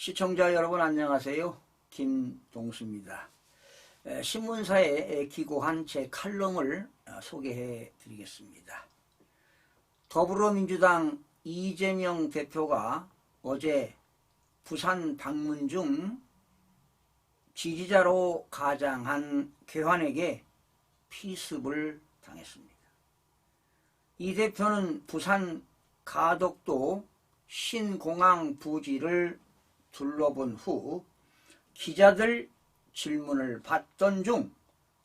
시청자 여러분 안녕하세요. 김동수입니다. 에, 신문사에 기고한 제 칼럼을 어, 소개해 드리겠습니다. 더불어민주당 이재명 대표가 어제 부산 방문 중 지지자로 가장한 괴환에게 피습을 당했습니다. 이 대표는 부산 가덕도 신공항 부지를 둘러본 후 기자들 질문을 받던 중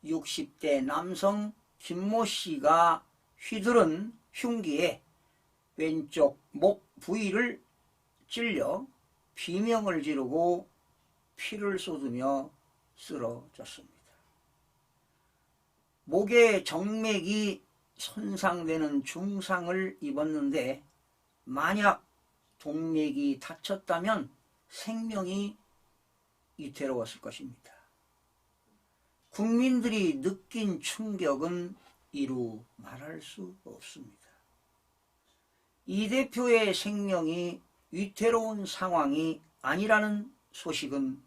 60대 남성 김모 씨가 휘두른 흉기에 왼쪽 목 부위를 찔려 비명을 지르고 피를 쏟으며 쓰러졌습니다. 목에 정맥이 손상되는 중상을 입었는데 만약 동맥이 다쳤다면 생명이 위태로웠을 것입니다. 국민들이 느낀 충격은 이루 말할 수 없습니다. 이 대표의 생명이 위태로운 상황이 아니라는 소식은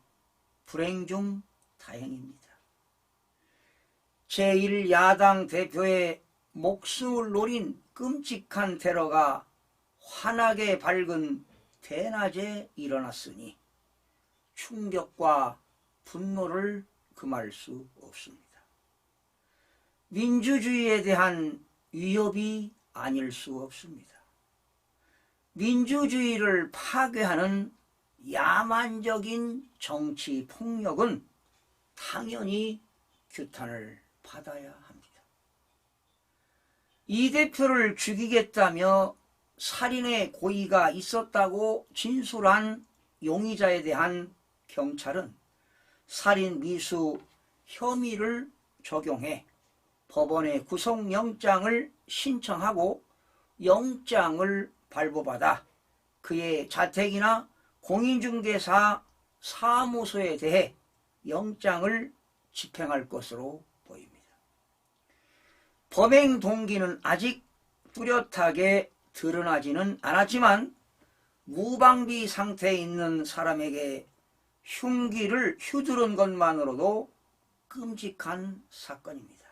불행 중 다행입니다. 제1야당 대표의 목숨을 노린 끔찍한 테러가 환하게 밝은 대낮에 일어났으니 충격과 분노를 금할 수 없습니다. 민주주의에 대한 위협이 아닐 수 없습니다. 민주주의를 파괴하는 야만적인 정치 폭력은 당연히 규탄을 받아야 합니다. 이 대표를 죽이겠다며 살인의 고의가 있었다고 진술한 용의자에 대한 경찰은 살인 미수 혐의를 적용해 법원에 구속영장을 신청하고 영장을 발부받아 그의 자택이나 공인중개사 사무소에 대해 영장을 집행할 것으로 보입니다. 범행 동기는 아직 뚜렷하게 드러나지는 않았지만 무방비 상태에 있는 사람에게 흉기를 휘두른 것만으로도 끔찍한 사건입니다.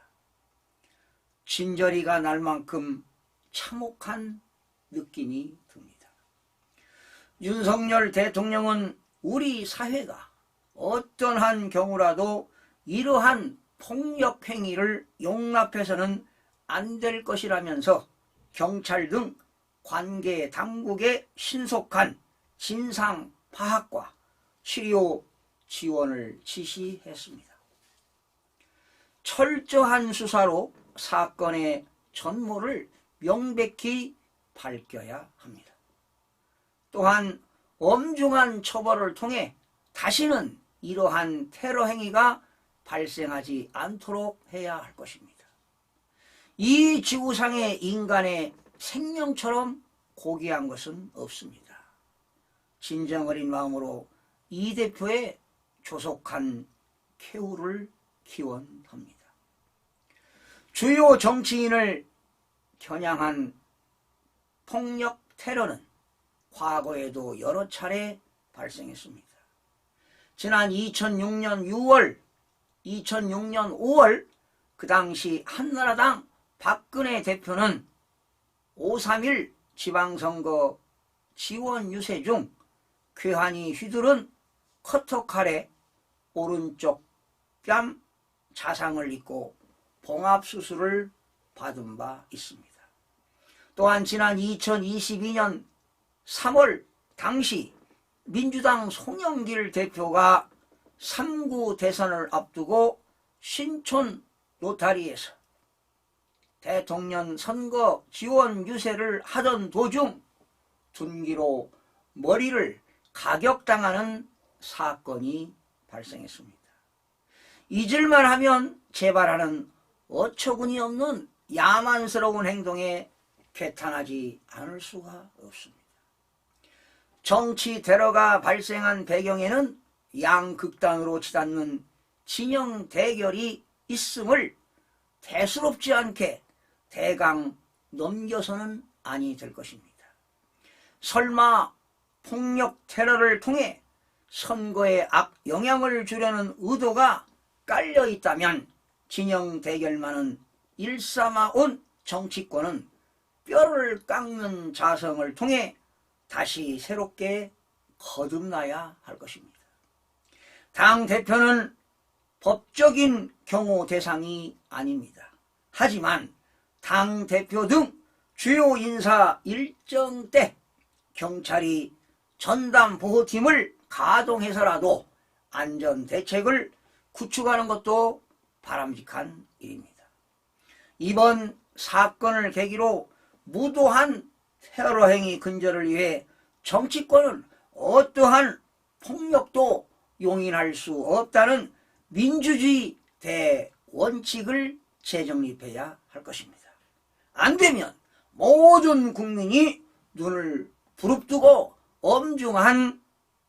진저리가 날 만큼 참혹한 느낌이 듭니다. 윤석열 대통령은 우리 사회가 어떠한 경우라도 이러한 폭력 행위를 용납해서는 안 될 것이라면서 경찰 등 관계 당국의 신속한 진상 파악과 치료 지원을 지시했습니다. 철저한 수사로 사건의 전모를 명백히 밝혀야 합니다. 또한 엄중한 처벌을 통해 다시는 이러한 테러 행위가 발생하지 않도록 해야 할 것입니다. 이 지구상의 인간의 생명처럼 고귀한 것은 없습니다. 진정 어린 마음으로 이 대표의 조속한 쾌후를 기원합니다. 주요 정치인을 겨냥한 폭력 테러는 과거에도 여러 차례 발생했습니다. 지난 2006년 6월, 2006년 5월 그 당시 한나라당 박근혜 대표는 5.3일 지방선거 지원 유세 중 괴한이 휘두른 커터칼에 오른쪽 뺨 자상을 입고 봉합수술을 받은 바 있습니다. 또한 지난 2022년 3월 당시 민주당 송영길 대표가 3구 대선을 앞두고 신촌 로타리에서 대통령 선거 지원 유세를 하던 도중 둔기로 머리를 가격당하는 사건이 발생했습니다. 잊을만 하면 재발하는 어처구니 없는 야만스러운 행동에 괴탄하지 않을 수가 없습니다. 정치 테러가 발생한 배경에는 양극단으로 치닫는 진영 대결이 있음을 대수롭지 않게 대강 넘겨서는 아니 될 것입니다. 설마 폭력 테러를 통해 선거에 악 영향을 주려는 의도가 깔려 있다면 진영 대결만은 일삼아 온 정치권은 뼈를 깎는 자성을 통해 다시 새롭게 거듭나야 할 것입니다. 당 대표는 법적인 경호 대상이 아닙니다. 하지만 당 대표 등 주요 인사 일정 때 경찰이 전담 보호팀을 가동해서라도 안전 대책을 구축하는 것도 바람직한 일입니다. 이번 사건을 계기로 무도한 테러 행위 근절을 위해 정치권은 어떠한 폭력도 용인할 수 없다는 민주주의 대원칙을 재정립해야 할 것입니다. 안 되면 모든 국민이 눈을 부릅뜨고 엄중한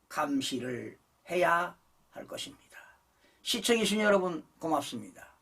감시를 해야 할 것입니다. 시청해주신 여러분 고맙습니다.